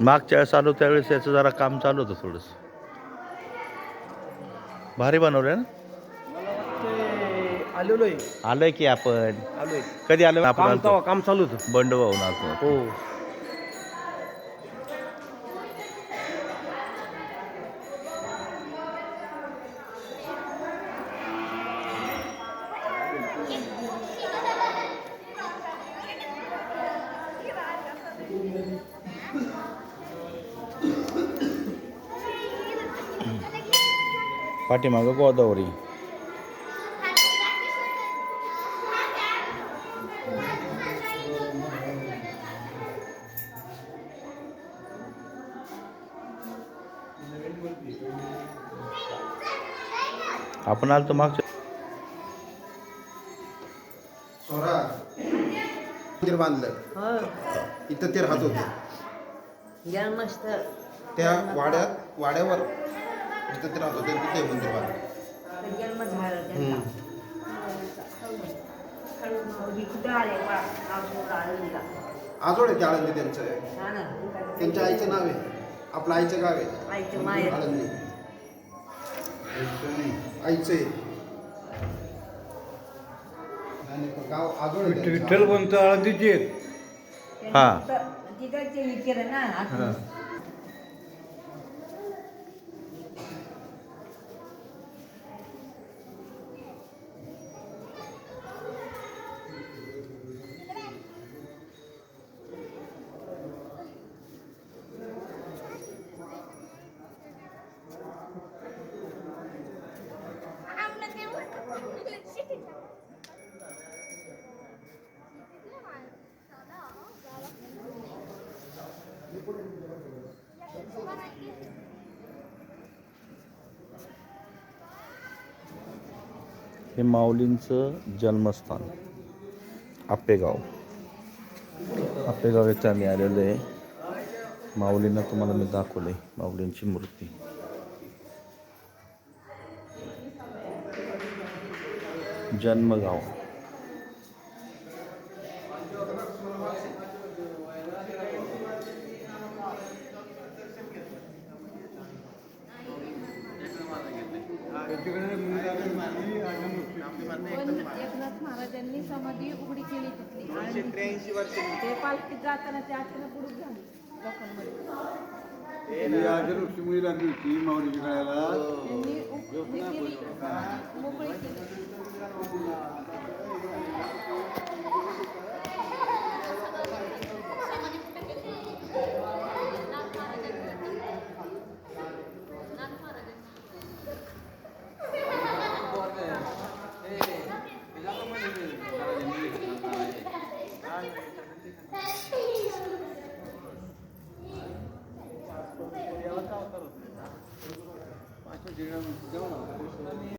मागच्या वेळेस आलो त्यावेळेस याचं जरा काम चालू होतं थोडंसं. भारी बनवलं ना? आलेलो आहे आलोय की आपण. आलोय. कधी आलो आपण काम आलतो. काम चालू होतं. बंडू आलतो. हो. पाठीमागं गोदावरी. आपण आलतो मागच्या सोरा मंदिर बांधलं. इथं ते राहत होते. त्या वाड्यात वाड्यावर जिथं ते राहत होते तिथे हे मंदिर बांधलं जन्म झाला आजोळ आहे ते आळंदी त्यांचं आहे. हा त्यांच्या आईचं नाव आहे आपलं आईचं गाव आहे आईचं माहेर आळंदी आईचं आहे त्यांचं. विठ्ठलपंत आळंदीचे आहेत. हा. हे माऊलींचं जन्मस्थान आपेगाव. आपेगाव येथे आम्ही आलेलो आहे. माऊलींना तुम्हाला मी दाखवले माऊलींची मूर्ती. जन्मगाव. एकनाथ महाराजांनी समाधी उघडी केली तिथली. ते पालखीत जाताना ते अचानक बुडूक झाली लोकांमध्ये. लागली होती माऊलीच्या काळाला যেমন